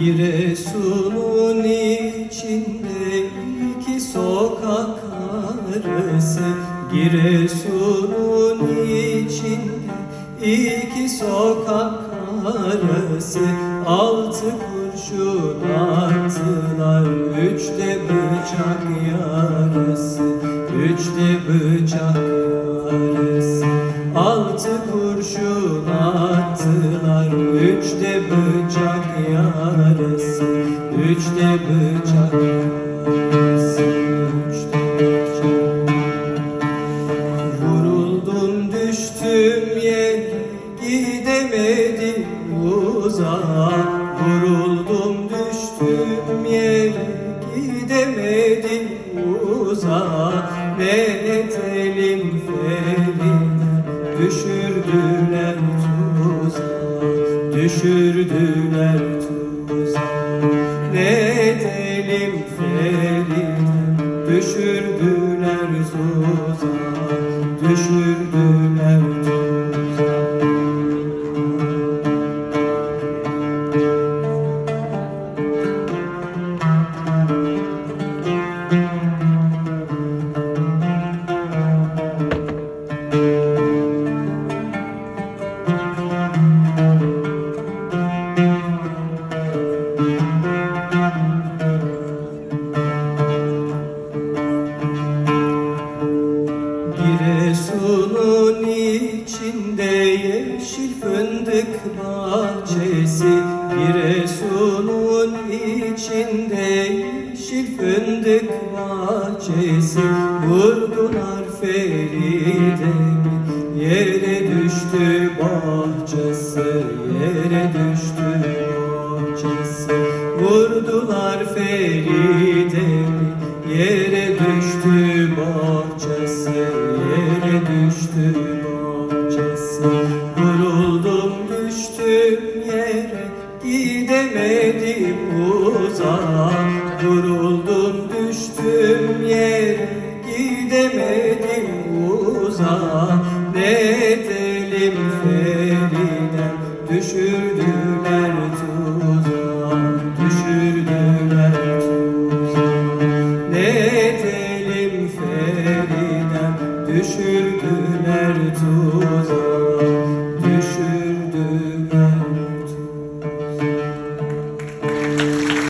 Hangi Resul'un içinde iki sokak arası. Giresun'un içinde iki sokak arası. Altı kurşun attılar Üçte bıçak yarası. Üçte bıçak yarası. Altı kurşun attılar. Üçte bıçak yarası Üçte bıçak yarası Üçte bıçak. Vuruldum düştüm yere gidemedim uzağa. Vuruldum düştüm yere gidemedim uzağa. Menet elim feliden düşürdüler Düşürdüler tuzağa Menet elim feliden düşürdüler tuzağa Giresun'un içinde yeşil fındık bahçesi. Giresun'un içinde yeşil fındık bahçesi. Vurdular Feride'mi yere düştü bahçesi. Yere düştü bahçesi. Vurdular Feride'mi Vuruldum düştüm yere Gidemedim uzağa. Vuruldum düştüm yere Gidemedim uzağa. Ne edelim Feriden Düşürdü düşürdüler tuzağa